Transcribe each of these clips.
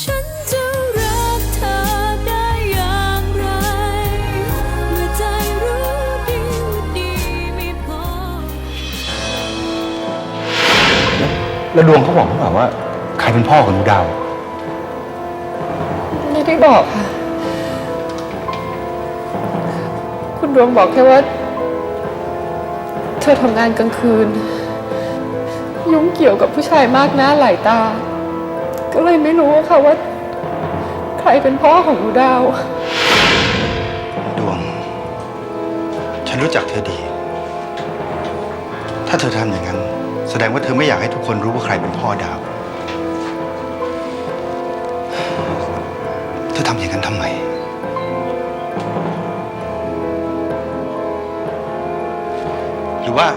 ฉันจะรักเธอได้อย่างไร เมื่อใจรู้ดีว่าดีไม่พอ แล้วดวงเขาบอกหรือเปล่าว่า ใครเป็นพ่อของหนูดาว ไม่ได้บอกค่ะ คุณดวงบอกแค่ว่า เธอทำงานกลางคืน ยุ่งเกี่ยวกับผู้ชายมากหน้าหลายตา ก็เลยไม่รู้ค่ะว่า ใครเป็นพ่อของหนูดาว ดวง ฉันรู้จักเธอดี ถ้าเธอทำอย่างนั้น แสดงว่าเธอไม่อยากให้ทุกคนรู้ว่าใครเป็นพ่อดาว เธอทำอย่างนั้นทำไม หรือว่า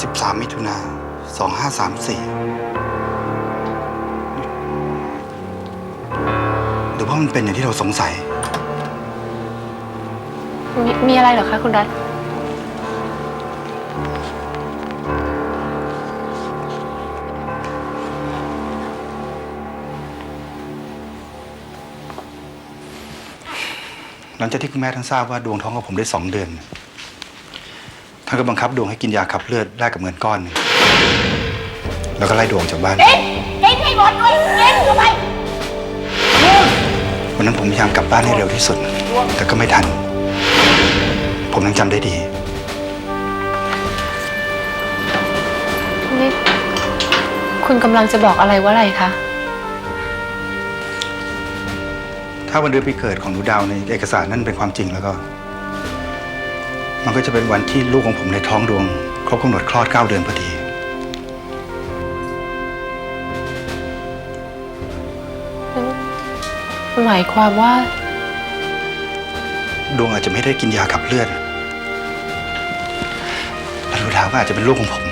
13 มิถุนา2534 หรือว่ามันเป็นอย่างที่เราสงสัย มีมีอะไรเหรอคะคุณรัฐ หลังจากที่คุณแม่ท่านทราบว่าดวงท้องกับผมได้สองเดือน ท่านก็บังคับดวงให้กินยาขับเลือดแลกกับเงินก้อนหนึ่งแล้วก็ไล่ดวงจากบ้าน กินให้หมดเลยกินเข้าไปวันนั้นผมพยายามกลับบ้านให้เร็วที่สุด แต่ก็ไม่ทัน ผมยังจำได้ดี นี่คุณกำลังจะบอกอะไรว่าอะไรคะ ถ้าวันเดือนปีเกิดของหนูดาวในเอกสารนั่นเป็นความจริงแล้วก็ มันก็จะเป็นวันที่ลูกของผมในท้องดวงครบกำหนดคลอด 9 เดือนพอดี หมายความว่า ดวงอาจจะไม่ได้กินยาขับเลือดและหนูดาวก็อาจจะเป็นลูกของผม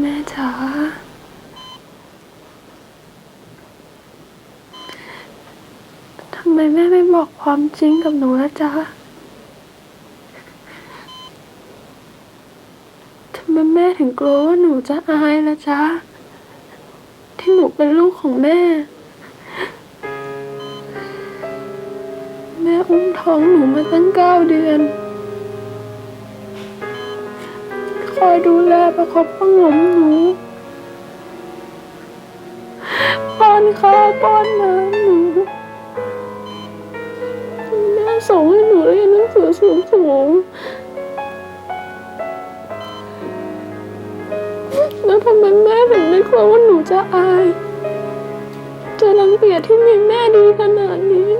แม่จ๋าทำไมแม่ไม่บอกความจริงกับหนูละจ๊ะทำไมแม่ถึงกลัวว่าหนูจะอายละจ๊ะ ที่หนูเป็นลูกของแม่ แม่อุ้มท้องหนูมาตั้งเก้าเดือน คอยดูแลประคบประงมหนูป้อนข้าวป้อนน้ำหนูแม่ส่งให้หนูเรียนหนังสือสูงสูงแล้วทำไมแม่ถึงไม่กลัวว่าหนูจะอาย จะรังเกียจที่มีแม่ดีขนาดนี้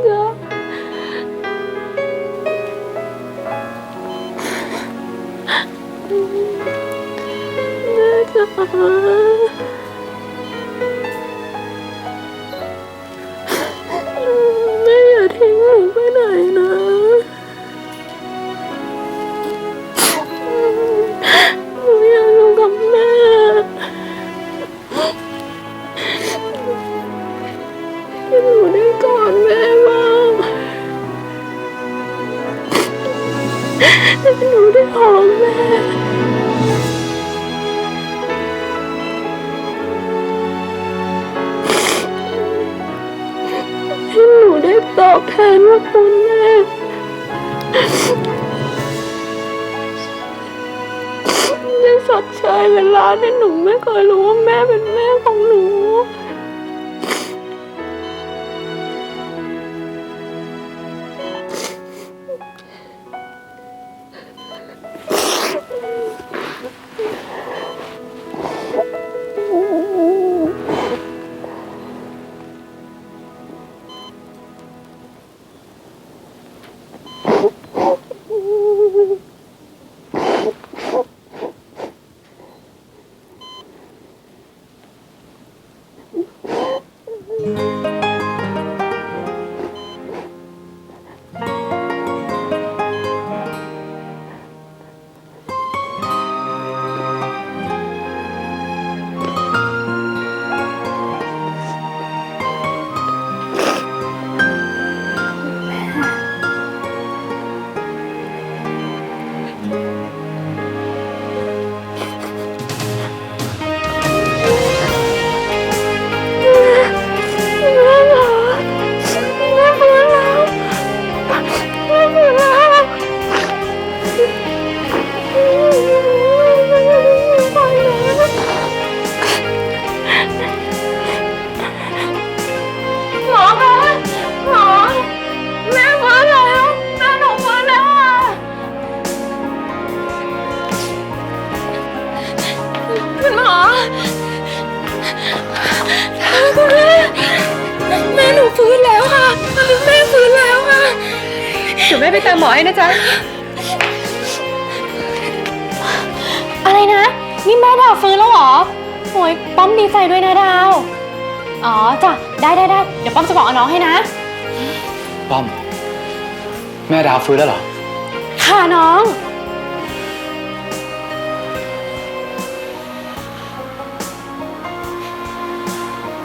แม่อย่าทิ้งหนูไปไหนนะ หนูอยากอยู่กับแม่ ให้หนูได้กอดแม่บ้างให้หนูได้หอมแม่ แทนว่าคุณแม่ได้สดเชยเวลาที่หนูไม่เคยรู้ว่าแม่เป็นแม่ของหนู Ooh. ไปตามหมอให้นะจ๊ะ อะไรนะ นี่แม่ดาวฟื้นแล้วเหรอโอ้ยป้อมดีใจด้วยนะดาว อ๋อจ้ะได้ได้ได้เดี๋ยวป้อมจะบอกเอาน้องให้นะ ป้อม แม่ดาวฟื้นแล้วเหรอ ค่ะน้อง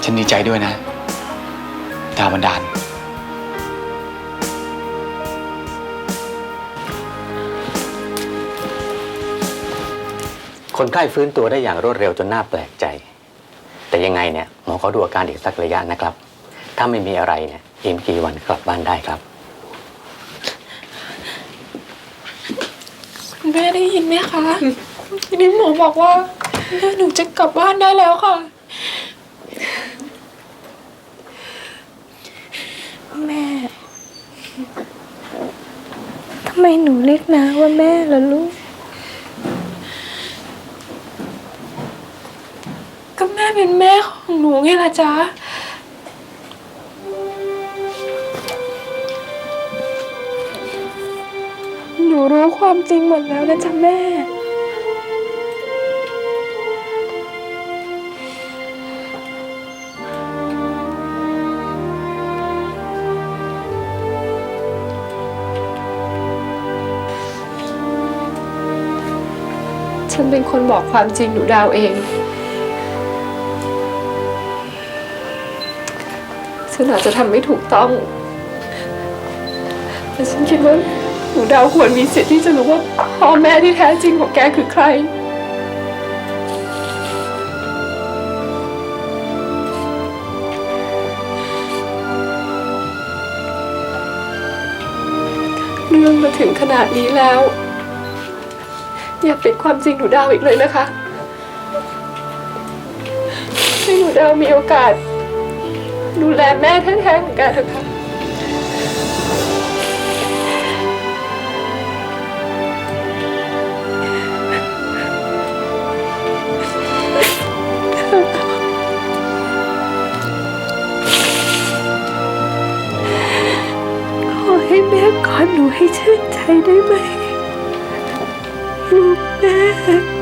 ฉันดีใจด้วยนะ ดาวบันดาล คนไข้ฟื้นตัวได้อย่างรวดเร็วจนน่าแปลกใจ แต่ยังไงเนี่ยหมอขอดูอาการอีกสักระยะนะครับ ถ้าไม่มีอะไรเนี่ยอีกไม่กี่วันกลับบ้านได้ครับแม่ได้ยินไหมคะทีนี้หมอบอกว่าแม่หนูจะกลับบ้านได้แล้วค่ะ แม่ทำไมหนูเรียกนาว่าแม่ล่ะลูก ก็แม่ เป็นแม่ของหนูไงล่ะจ๊ะ หนูรู้ความจริงหมดแล้วนะจ๊ะแม่ ฉันเป็นคนบอกความจริงหนูดาวเอง ฉันอาจจะทำไม่ถูกต้อง แต่ฉันคิดว่าหนูดาวควรมีสิทธิ์ที่จะรู้ว่าพ่อแม่ที่แท้จริงของแกคือใคร เรื่องมาถึงขนาดนี้แล้ว อย่าปิดความจริงหนูดาวอีกเลยนะคะ ให้หนูดาวมีโอกาส ดูแลแม่แท้ๆเหมือนกันค่ะขอให้แม่กอดหนูให้ชื่นใจได้ไหมลูกแม่